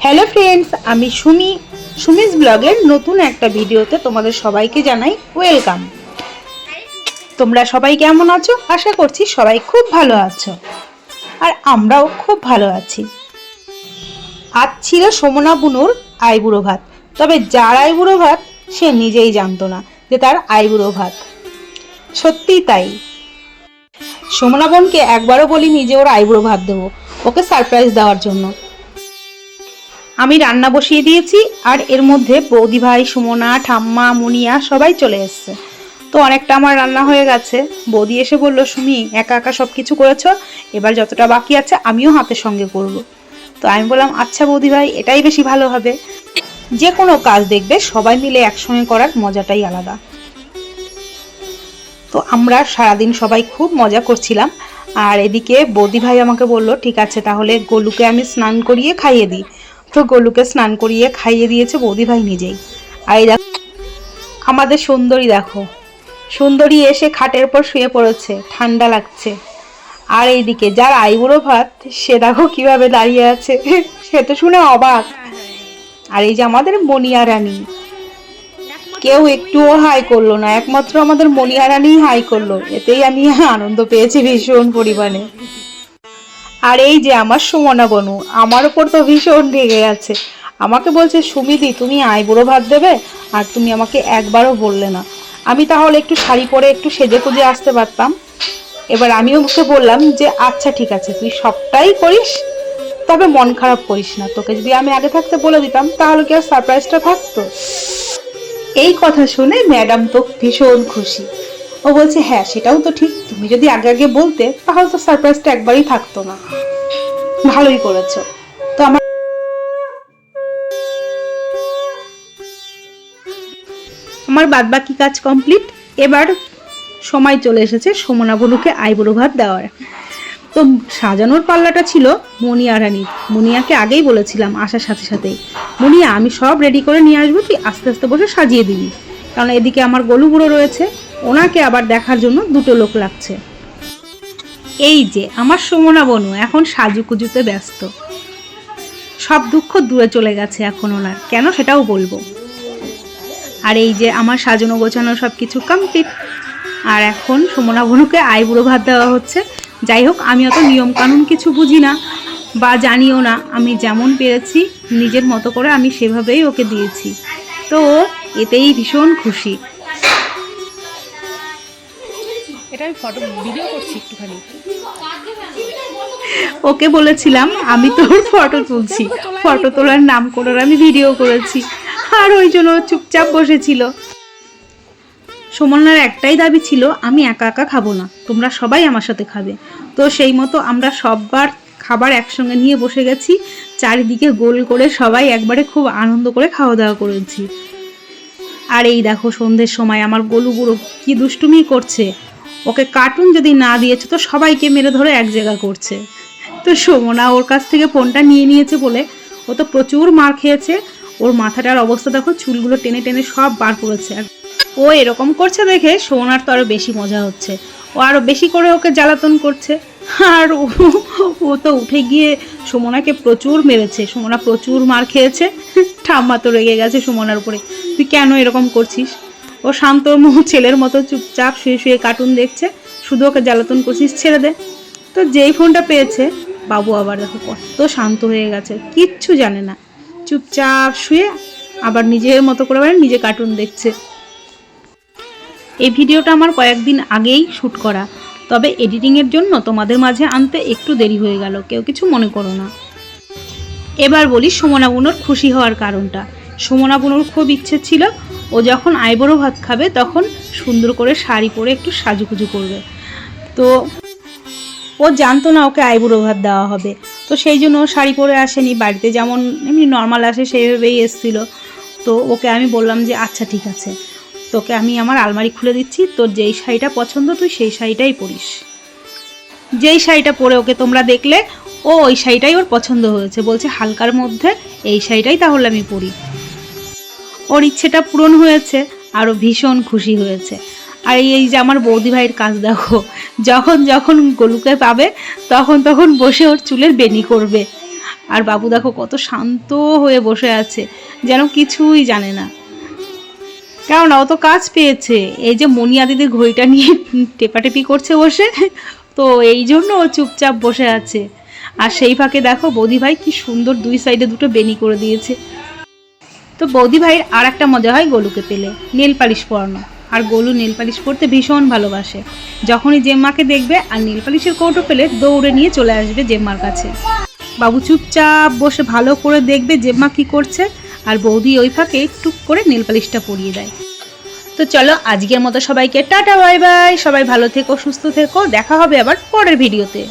Hello friends আমি সুমি। সুমিস ব্লগের নতুন একটা ভিডিওতে তোমাদের সবাইকে জানাই ওয়েলকাম তোমরা সবাই কেমন আছো? আশা করছি সবাই খুব ভালো আছো। আর আমরাও খুব ভালো আছি। আজ ছিল সমনা বুনুর আইবুড়ো ভাত। তবে যার আইবুড়ো ভাত সে নিজেই জানতো না যে তার আইবুড়ো ভাত। সত্যিই তাই। সমনা বোনকে একবারও বলিনি যে ওর আইবুড়ো ভাত দেবো। ওকে সারপ্রাইজ দেওয়ার জন্য। আমি রান্না বসিয়ে দিয়েছি আর এর মধ্যে বৌদি ভাই, সুমনা, ঠাম্মা, মুনিয়া সবাই চলে এসছে। তো অনেকটা আমার রান্না হয়ে গেছে। বৌদি এসে বলল, সুমি, একা একা সব কিছু করেছ? এবার যতটা বাকি আছে আমিও হাতের সঙ্গে করব। তো আমি বললাম আচ্ছা বৌদি ভাই, এটাই বেশি ভালো হবে। যে কোনো কাজ দেখবে, সবাই মিলে একসঙ্গে করার মজাটাই আলাদা। তো আমরা সারাদিন সবাই খুব মজা করছিলাম। আর এদিকে বৌদি ভাই আমাকে বলল, ঠিক আছে, তাহলে গোলুকে আমি স্নান করিয়ে খাইয়ে দিই। তো গোলুকে স্নান করিয়ে খাইয়ে দিয়েছে বৌদি ভাই নিজেই। আর আমাদের সুন্দরী দেখো। সুন্দরী এসে খাটের পর শুয়ে পড়েছে, ঠান্ডা লাগছে। আর এইদিকে যার আইবুড়ো ভাত, সে দেখো কীভাবে দাঁড়িয়ে আছে। সে তো শুনে অবাক। আর এই যে আমাদের মনিয়া রানী। কেউ একটুও হাই করল না, একমাত্র আমাদের মনিয়া রানী হাই করল। এতেই আমি আনন্দ পেয়েছি ভীষণ পরিমাণে। আর এই যে আমার সুমনা বনু, আমার উপর তো ভীষণ রেগে গেছে। আমাকে বলছে, সুমিদি, তুমি আইবুড়ো ভাত দেবে, আর তুমি আমাকে একবারও বললে না। আমি তাহলে একটু শাড়ি পরে একটু সেজে খুঁজে আসতে পারতাম। এবার আমিও ওকে বললাম যে আচ্ছা ঠিক আছে, তুই সবটাই করিস, তবে মন খারাপ করিস না। তোকে যদি আমি আগে থাকতে বলে দিতাম, তাহলে কি আর সারপ্রাইজটা থাকতো? এই কথা শুনে ম্যাডাম তো ভীষণ খুশি। ও বলছে হ্যাঁ সেটাও তো ঠিক। তুমি যদি আগে আগে বলতে, তাহলে তো সারপ্রাইজটা একবারই থাকতো না। ভালোই করেছ। তো আমার আমার বাদবাকি কাজ কমপ্লিট এবার সময় চলে এসেছে সমনা বলুকে আইবুড়ো ভাত দেওয়ার। তো সাজানোর পাল্লাটা ছিল মনিয়া রানীর মনিয়াকে আগেই বলেছিলাম আসার সাথে সাথেই। মনিয়া, আমি সব রেডি করে নিয়ে আসব, তুই আস্তে আস্তে বসে সাজিয়ে দিবি। কারণ এদিকে আমার গলু বুড়ো রয়েছে, ওনাকে আবার দেখার জন্য দুটো লোক লাগছে। এই যে, আমার সমনা বনু, এখন সাজুকুজুতে ব্যস্ত। সব দুঃখ দূরে চলে গেছে এখন ওনার, কেন সেটাও বলব। আর এই যে, আমার সাজানো গোছানো সব কিছু কমপ্লিট আর এখন সুমনা বনুকে আইবুড়ো ভাত দেওয়া হচ্ছে। যাই হোক, আমি অত নিয়ম কানুন কিছু বুঝি না। বা জানিও না আমি যেমন পেরেছি নিজের মতো করে আমি সেভাবেই ওকে দিয়েছি। তো ও এতেই ভীষণ খুশি। এটা আমি ফটো ভিডিও করছি একটুখানি। ওকে বলেছিলাম আমি তোর ফটো তুলছি। ফটো তোলার নাম করে আমি ভিডিও করেছি। আর ওই জন্য চুপচাপ বসেছিল। সুমনার একটাই দাবি ছিল আমি একা একা খাব না তোমরা সবাই আমার সাথে খাবে। তো সেই মতো আমরা সববার খাবার একসঙ্গে নিয়ে বসে গেছি। চারিদিকে গোল করে সবাই একবারে খুব আনন্দ করে খাওয়া দাওয়া করেছি। আর এই দেখো সন্ধ্যের সময় আমার গলু বুড়ো কি দুষ্টুমি করছে। ওকে কার্টুন যদি না দিয়েছে তো সবাইকে মেরে ধরে এক জায়গা করছে। তো সোমনা ওর কাছ থেকে ফোনটা নিয়ে নিয়েছে বলে ও তো প্রচুর মার খেয়েছে। ওর মাথাটার অবস্থা দেখো, চুলগুলো টেনে টেনে সব বার করেছে। ও এরকম করছে দেখে সোনার তো আরও বেশি মজা হচ্ছে। ও আরও বেশি করে ওকে জ্বালাতন করছে। আর ও তো উঠে গিয়ে সুমনাকে প্রচুর মেরেছে। সুমনা প্রচুর মার খেয়েছে। ঠাম্মা তো রেগে গেছে সুমনার উপরে। তুই কেন এরকম করছিস? ও শান্ত মুহ ছেলের মতো চুপচাপ শুয়ে শুয়ে কার্টুন দেখছে। শুধু ওকে জ্বালাতন করছিস, ছেড়ে দে। তো যেই ফোনটা পেয়েছে, বাবু আবার দেখো কত শান্ত হয়ে গেছে। কিচ্ছু জানে না। চুপচাপ শুয়ে আবার নিজের মতো করে আবার নিজে কার্টুন দেখছে। এই ভিডিওটা আমার কয়েকদিন আগেই শ্যুট করা। তবে এডিটিংয়ের জন্য তোমাদের মাঝে আনতে একটু দেরি হয়ে গেল, কেউ কিছু মনে করো না। এবার বলি সুমনা বুনোর খুশি হওয়ার কারণটা। সুমনা বুনোর খুব ইচ্ছে ছিল, ও যখন আইবুড়ো ভাত খাবে তখন সুন্দর করে শাড়ি পরে একটু সাজুকুজু করবে। তো ও জানতো না ওকে আইবুড়ো ভাত দেওয়া হবে। তো সেই জন্য ও শাড়ি পরে আসেনি, বাড়িতে যেমন এমনি নর্মাল আসে সেইভাবেই এসছিল। তো ওকে আমি বললাম যে আচ্ছা ঠিক আছে। তোকে আমি আমার আলমারি খুলে দিচ্ছি, তোর যেই শাড়িটা পছন্দ তুই সেই শাড়িটাই পরিস। যেই শাড়িটা পরে ওকে তোমরা দেখলে, ও ওই শাড়িটাই ওর পছন্দ হয়েছে, বলছে হালকার মধ্যে এই শাড়িটাই তাহলে আমি পরি। ওর ইচ্ছেটা পূরণ হয়েছে আরও ভীষণ খুশি হয়েছে। আর এই যে আমার বৌদি ভাইয়ের কাজ দেখো, যখন যখন গোলুকে পাবে, তখন তখন বসে ওর চুলের বেনি করবে। আর বাবু দেখো কত শান্ত হয়ে বসে আছে, যেন কিছুই জানে না। কেননা ও তো কাজ পেয়েছে। এই যে মনিয়া দিদির ঘড়িটা নিয়ে টেপাটেপি করছে বসে, তো এই জন্য ও চুপচাপ বসে আছে। আর সেই ফাঁকে দেখো বৌদি ভাই কি সুন্দর দুই সাইডে দুটো বেনি করে দিয়েছে। তো বৌদি ভাইয়ের আর একটা মজা হয় গোলুকে পেলে, নেল পালিশ পরানো। আর গোলু নেল পালিশ পরতে ভীষণ ভালোবাসে। যখনই জেম্মাকে দেখবে আর নেল পালিশের কৌটো পেলে দৌড়ে নিয়ে চলে আসবে জেম্মার কাছে। বাবু চুপচাপ বসে ভালো করে দেখবে জেম্মা কি করছে। আর বৌদি ওই ফাঁকে টুক করে নীলপালিশটা পরিয়ে দেয়। তো চলো, আজকের মতো সবাইকে টাটা, বাই বাই, সবাই ভালো থেকো, সুস্থ থেকো, দেখা হবে আবার পরের ভিডিওতে।